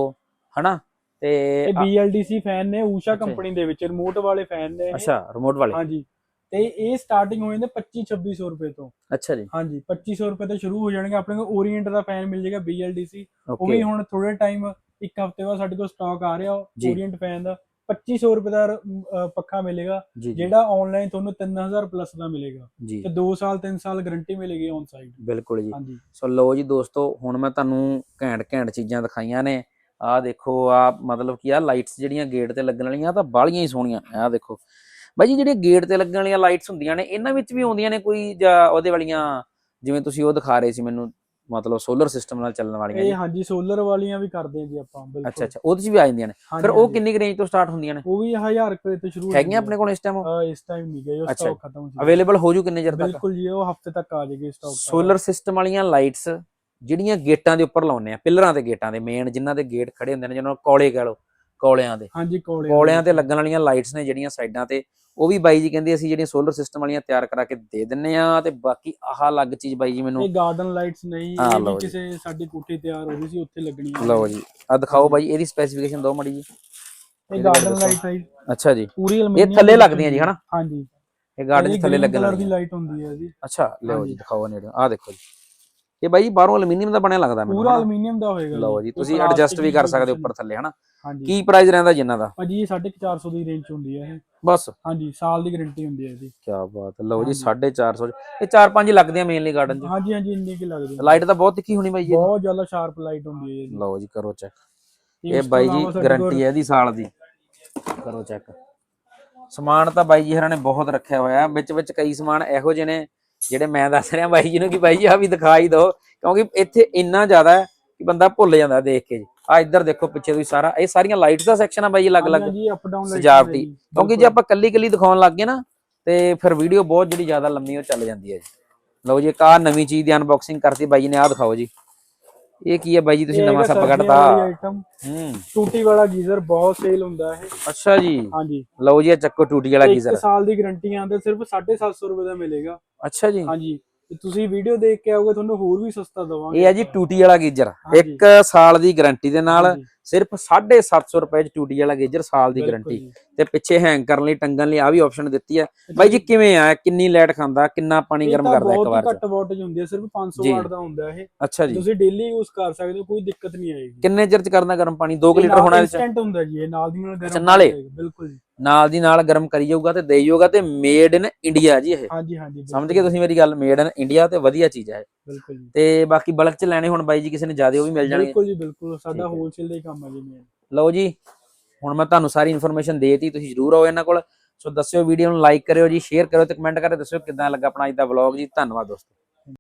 ਹਨਾ ਤੇ
ਇਹ BLDC ਫੈਨ ਨੇ ਊਸ਼ਾ। ਕੰਪਨੀ ਦੇ ਵਿੱਚ ਰਿਮੋਟ ਵਾਲੇ ਫੈਨ ਨੇ।
ਅੱਛਾ ਰਿਮੋਟ ਵਾਲੇ।
ਹਾਂਜੀ ਤੇ ਇਹ ਸਟਾਰਟਿੰਗ ਹੋ ਜਾਂਦੇ 25 2600 ਰੁਪਏ ਤੋਂ।
ਅੱਛਾ ਜੀ।
ਹਾਂਜੀ 2500 ਰੁਪਏ ਤੋਂ ਸ਼ੁਰੂ ਹੋ ਜਾਣਗੇ ਆਪਣੇ ਕੋਲ ਓਰੀਐਂਟ ਦਾ ਫੈਨ ਮਿਲ ਜਾਏਗਾ BLDC ਉਹ ਵੀ ਹੁਣ ਥੋੜੇ ਟਾਈਮ ਇੱਕ ਹਫ਼ਤੇ ਬਾਅਦ ਸਾਡੇ ਕੋਲ ਸਟਾਕ ਆ ਰਿਹਾ। ਓਰੀਐਂਟ ਫੈਨ ਦਾ। 2500 ਰੁਪਏ ਦਾ ਅਹ, ਪੱਖਾ ਮਿਲੇਗਾ
ਜੀ ਜੀ।
ਜਿਹੜਾ ਆਨਲਾਈਨ ਤੁਹਾਨੂੰ 3000 ਪਲੱਸ ਦਾ ਮਿਲੇਗਾ।
ਜੀ।
ਤੇ 2 ਸਾਲ 3 ਸਾਲ ਗਾਰੰਟੀ ਮਿਲੇਗੀ ਔਨ ਸਾਈਟ
ਬਿਲਕੁਲ ਜੀ।
ਹਾਂਜੀ।
ਸੋ ਲਓ ਜੀ ਦੋਸਤੋ ਹੁਣ ਮੈਂ ਤੁਹਾਨੂੰ ਘੈਂਟ ਘੈਂਟ ਚੀਜ਼ਾਂ ਦਿਖਾਈਆਂ ਨੇ। ਆਹ ਦੇਖੋ ਆ ਮਤਲਬ ਕਿ ਆ ਲਾਈਟਸ ਜਿਹੜੀਆਂ ਗੇਟ ਤੇ ਲੱਗਣ ਵਾਲੀਆਂ ਆਹ ਤਾਂ ਬਾਹਲੀਆਂ ਹੀ ਸੋਹਣੀਆਂ। ਆਹ ਦੇਖੋ। ਬਾਈ ਜੀ ਜਿਹੜੀਆਂ ਗੇਟ ਤੇ ਲੱਗਣ ਵਾਲੀਆਂ ਲਾਈਟਸ ਹੁੰਦੀਆਂ ਨੇ ਇਹਨਾਂ ਵਿੱਚ ਵੀ ਆਉਂਦੀਆਂ ਨੇ ਕੋਈ ਜਾਂ ਉਹਦੇ ਵਾਲੀਆਂ ਜਿਵੇਂ ਤੁਸੀਂ ਉਹ ਦਿਖਾ ਰਹੇ ਸੀ ਮੈਨੂੰ ਮਤਲਬ ਸੋਲਰ ਸਿਸਟਮ ਨਾਲ ਚੱਲਣ ਵਾਲੀਆਂ
ਇਹ
ਜੀ।
ਹਾਂਜੀ ਸੋਲਰ ਵਾਲੀਆਂ ਵੀ ਕਰਦੇ ਹਾਂ ਜੀ ਆਪਾਂ ਬਿਲਕੁਲ।
ਅੱਛਾ ਅੱਛਾ ਉਹਦੇ ਚ ਵੀ ਆ ਜਾਂਦੀਆਂ ਨੇ। ਫਿਰ ਉਹ। ਕਿੰਨੀ ਰੇਂਜ ਤੋਂ ਸਟਾਰਟ ਹੁੰਦੀਆਂ ਨੇ?
ਉਹ ਵੀ 1000 ਰੁਪਏ ਤੋਂ ਸ਼ੁਰੂ
ਹੈਗੀਆਂ ਆਪਣੇ ਕੋਲ ਇਸ ਟਾਈਮ
ਇਸ ਟਾਈਮ ਨਹੀਂ ਗਏ ਉਹ ਸਟਾਕ ਖਤਮ ਸੀ
ਅਵੇਲੇਬਲ ਹੋ ਜੂ ਕਿੰਨੇ ਚਿਰ ਤੱਕ?
ਬਿਲਕੁਲ ਜੀ ਉਹ ਹਫ਼ਤੇ ਤੱਕ ਆ ਜਾਏਗੀ ਸਟਾਕ
ਸੋਲਰ ਸਿਸਟਮ ਵਾਲੀਆਂ ਲਾਈਟਸ ਜਿਹੜੀਆਂ ਗੇਟਾਂ ਦੇ ਉੱਪਰ ਲਾਉਂਦੇ ਆ ਪਿੱਲਰਾਂ ਤੇ ਗੇਟਾਂ ਦੇ ਮੇਨ ਜਿਨ੍ਹਾਂ ਦੇ ਗੇਟ ਖੜੇ ਹੁੰਦੇ ਨੇ ਜਿਹਨਾਂ ਨੂੰ ਕੋਲੇ ਕਹ ਲਓ। ਕੋਲਿਆਂ ਦੇ।
ਹਾਂਜੀ ਕੋਲੇ
ਕੋਲਿਆਂ ਤੇ ਲੱਗਣ ਵਾਲੀਆਂ ਲਾਈਟਸ ਨੇ ਜਿਹੜੀਆਂ ਸਾਈਡਾਂ ਤੇ ਉਹ ਵੀ ਬਾਈ ਜੀ ਕਹਿੰਦੇ ਅਸੀਂ ਜਿਹੜੀਆਂ ਸੋਲਰ ਸਿਸਟਮ ਵਾਲੀਆਂ ਤਿਆਰ ਕਰਾ ਕੇ ਦੇ ਦਿੰਨੇ ਆ ਤੇ ਬਾਕੀ ਆਹ ਅਲੱਗ ਚੀਜ਼ ਬਾਈ ਜੀ ਮੈਨੂੰ
ਇਹ ਗਾਰਡਨ ਲਾਈਟਸ ਨਹੀਂ ਇਹ ਵੀ। ਕਿਸੇ ਸਾਡੀ ਕੋਠੀ ਤਿਆਰ ਹੋ ਰਹੀ ਸੀ ਉੱਥੇ ਲੱਗਣੀਆਂ
ਲਓ ਜੀ ਆ ਦਿਖਾਓ ਬਾਈ ਇਹਦੀ ਸਪੈਸੀਫਿਕੇਸ਼ਨ ਦਿਓ ਮੜੀ ਜੀ।
ਇਹ ਗਾਰਡਨ ਲਾਈਟ ਹੈ
ਅੱਛਾ ਜੀ।
ਪੂਰੀ
ਇਹ ਥੱਲੇ ਲੱਗਦੀਆਂ ਜੀ ਹਨਾ?
ਹਾਂਜੀ।
ਇਹ ਗਾਰਡਨ ਥੱਲੇ ਲੱਗਣ
ਦੀ
ਵਾਲੀਆਂ।
ਲਾਈਟ ਹੁੰਦੀ ਹੈ ਜੀ।
ਅੱਛਾ ਲਿਓ ਜੀ। ਦਿਖਾਓ ਨੇੜੇ। ਆ ਦੇਖੋ ਜੀ। ਇਹ ਬਾਈ ਬਾਹਰੋਂ ਐਲੂਮੀਨੀਅਮ ਦਾ ਬਣਿਆ ਲੱਗਦਾ ਮੈਨੂੰ
ਪੂਰਾ
ਹਨਾ?
ਅਲਮੀਨੀਅਮ ਦਾ ਹੋਏਗਾ
ਲਓ ਜੀ। ਤੁਸੀਂ ਐਡਜਸਟ ਵੀ ਕਰ ਸਕਦੇ ਉੱਪਰ ਥੱਲੇ ਹਨਾ?
ਹਾਂਜੀ।
ਕੀ ਪ੍ਰਾਈਸ ਰਹਿੰਦਾ ਜਿੰਨਾਂ ਦਾ?
ਭਾਜੀ ਇਹ 450 ਦੀ ਰੇਂਜ ਚ ਹੁੰਦੀ ਹੈ ਇਹ।
ਬਸ।
ਹਾਂਜੀ ਸਾਲ ਦੀ ਗਾਰੰਟੀ ਹੁੰਦੀ ਹੈ ਇਹਦੀ।
ਕੀ ਬਾਤ ਹੈ। ਲਓ ਜੀ
ਹਾਂਜੀ।
450 ਇਹ 4-5 ਲੱਗਦੀਆਂ ਮੇਨਲੀ ਗਾਰਡਨ 'ਚ।
ਹਾਂਜੀ ਹਾਂਜੀ ਇੰਨੀ ਕੀ ਲੱਗਦੀ। ਹੈ
ਲਾਈਟ ਤਾਂ ਬਹੁਤ ਤਿੱਖੀ ਹੋਣੀ ਬਾਈ ਜੀ
ਬਹੁਤ ਜ਼ਿਆਦਾ ਸ਼ਾਰਪ ਲਾਈਟ ਹੁੰਦੀ ਹੈ ਇਹਦੀ।
ਲਓ ਜੀ ਕਰੋ ਚੈੱਕ ਇਹ ਬਾਈ ਜੀ ਗਾਰੰਟੀ ਹੈ ਇਹਦੀ ਸਾਲ ਦੀ। ਕਰੋ ਚੈੱਕ ਸਮਾਨ ਤਾਂ ਬਾਈ ਜੀ ਹਰਾਂ ਨੇ ਬਹੁਤ ਰੱਖਿਆ ਹੋਇਆ। ਵਿੱਚ ਵਿੱਚ ਕਈ ਸਮਾਨ ਇਹੋ ਜਿਹੇ ਨੇ ਜਿਹੜੇ ਮੈਂ ਦੱਸ ਰਿਹਾ ਬਾਈ ਜੀ ਨੂੰ ਕਿ ਬਾਈ ਜੀ ਆ ਵੀ ਦਿਖਾ ਹੀ ਦਿਓ ਕਿਉਂਕਿ ਇੱਥੇ ਇੰਨਾ ਜ਼ਿਆਦਾ ਹੈ ਕਿ ਬੰਦਾ ਭੁੱਲ ਜਾਂਦਾ ਦੇਖ ਕੇ ਜੀ। ਆ ਇੱਧਰ ਦੇਖੋ ਪਿੱਛੇ ਤੁਸੀਂ ਸਾਰਾ ਇਹ ਸਾਰੀਆਂ ਲਾਈਟਸ ਦਾ ਸੈਕਸ਼ਨ ਆ ਬਾਈ ਜੀ ਅਲੱਗ-ਅਲੱਗ ਸਜਾਵਟੀ। ਕਿਉਂਕਿ ਜੇ ਆਪਾਂ ਕੱਲੀ ਕੱਲੀ ਦਿਖਾਉਣ ਲੱਗ ਗਏ ਨਾ ਤੇ ਫਿਰ ਵੀਡੀਓ ਬਹੁਤ ਜਿਹੜੀ ਜ਼ਿਆਦਾ ਲੰਮੀ ਉਹ ਚੱਲ ਜਾਂਦੀ ਹੈ ਜੀ। ਲਓ ਜੀ ਇੱਕ ਨਵੀਂ ਚੀਜ਼ ਦੀ ਅਨਬਾਕਸਿੰਗ ਕਰਤੀ ਬਾਈ ਜੀ ਨੇ ਆਹ ਦਿਖਾਓ ਜੀ। ਇਹ ਕੀ ਹੈ ਬਾਈ ਜੀ ਤੁਸੀਂ ਨਵਾਂ ਸੱਪ ਕੱਢਤਾ ਹੂੰ।
ਟੂਟੀ ਵਾਲਾ ਗੀਜ਼ਰ ਬਹੁਤ ਸੇਲ ਹੁੰਦਾ ਇਹ।
ਅੱਛਾ ਜੀ।
ਹਾਂਜੀ।
ਲਓ ਜੀ ਇਹ ਚੱਕੋ ਟੂਟੀ ਵਾਲਾ
ਇੱਕ
ਗੀਜ਼ਰ।
ਸਾਲ ਦੀ ਗਾਰੰਟੀ ਆਂਦੇ ਸਿਰਫ 750 ਰੁਪਏ ਦਾ ਮਿਲੇਗਾ।
ਅੱਛਾ ਜੀ।
ਹਾਂਜੀ। ਤੁਸੀਂ ਵੀਡੀਓ ਦੇਖ ਕੇ ਆਓਗੇ ਤੁਹਾਨੂੰ ਹੋਰ ਵੀ ਸਸਤਾ ਦਵਾਂਗੇ।
ਇਹ ਹੈ ਜੀ ਟੂਟੀ ਵਾਲਾ ਗੀਜ਼ਰ। ਇੱਕ ਸਾਲ ਦੀ ਗਾਰੰਟੀ ਦੇ ਨਾਲ ਸਿਰਫ 750 ਰੁਪਏ ਚ ਟੂਟੀ ਵਾਲਾ ਗੀਜ਼ਰ ਸਾਲ ਦੀ ਗਾਰੰਟੀ। ਤੇ ਪਿੱਛੇ ਹੈਂਗ ਕਰਨ ਲਈ ਟੰਗਣ ਲਈ ਆ ਵੀ ਆਪਸ਼ਨ ਦਿੱਤੀ ਹੈ ਬਾਈ ਜੀ ਕਿਵੇਂ ਆ? ਕਿੰਨੀ ਲਾਈਟ ਖਾਂਦਾ? ਕਿੰਨਾ ਪਾਣੀ ਗਰਮ ਕਰਦਾ ਇੱਕ
ਬਹੁਤ
ਵਾਰ ਚ?
ਘੱਟ ਵਾਟੇਜ ਹੁੰਦੀ ਹੈ ਸਿਰਫ 500
ਜੀ।
ਵਾਟ ਦਾ ਹੁੰਦਾ ਇਹ।
ਅੱਛਾ ਜੀ।
ਤੁਸੀਂ ਡੇਲੀ ਯੂਜ਼ ਕਰ ਸਕਦੇ ਹੋ ਕੋਈ ਦਿੱਕਤ ਨਹੀਂ ਆਏਗੀ।
ਕਿੰਨੇ ਚਿਰ ਚ ਕਰਨਾ ਗਰਮ ਪਾਣੀ? 2 ਲੀਟਰ ਹੋਣਾ ਇਹ
ਇਨਸਟੈਂਟ ਹੁੰਦਾ ਜੀ ਇਹ ਨਾਲ ਦੀ ਨਾਲ
ਅੱਛਾ,
ਗਰਮ
ਨਾਲੇ?
ਹੋ ਜਾਏਗਾ, ਬਿਲਕੁਲ ਜੀ।
ਨਾਲ ਦੀ ਨਾਲ ਗਰਮ ਕਰੀ ਜਾਊਗਾ ਤੇ ਦੇਈ ਜਾਊਗਾ ਤੇ ਮੇਡ ਇਨ ਇੰਡੀਆ ਜੀ ਇਹ।
ਹਾਂਜੀ ਹਾਂਜੀ
ਸਮਝ ਗਏ ਤੁਸੀਂ ਮੇਰੀ ਗੱਲ? ਮੇਡ ਇਨ ਇੰਡੀਆ ਤੇ ਵਧੀਆ ਚੀਜ਼ ਹੈ।
ਬਿਲਕੁਲ ਜੀ।
ਤੇ ਬਾਕੀ ਬਲਕ ਚ ਲੈਣੇ ਹੁਣ ਬਾਈ ਜੀ ਕਿਸੇ ਨੇ ਜ਼ਿਆਦਾ ਉਹ ਵੀ ਮਿਲ ਜਾਣਗੇ।
ਬਿਲਕੁਲ ਜੀ ਬਿਲਕੁਲ। ਸਾਡਾ। ਹੋਲਸੇਲ ਦਾ ਹੀ ਕੰਮ ਹੈ ਜੀ
ਲਓ ਜੀ ਹੁਣ ਮੈਂ ਤੁਹਾਨੂੰ ਸਾਰੀ ਇਨਫੋਰਮੇਸ਼ਨ ਦੇਤੀ ਤੁਸੀਂ ਜਰੂਰ ਆਓ ਇਹਨਾਂ ਕੋਲ। ਸੋ ਦੱਸਿਓ ਵੀਡੀਓ ਨੂੰ ਲਾਈਕ ਕਰਿਓ ਜੀ ਸ਼ੇਅਰ ਕਰਿਓ ਤੇ ਕਮੈਂਟ ਕਰਕੇ ਦੱਸਿਓ ਕਿਦਾਂ ਲੱਗਾ ਆਪਣਾ ਅੱਜ ਦਾ ਵਲੌਗ ਜੀ। ਧੰਨਵਾਦ ਦੋਸਤੋ।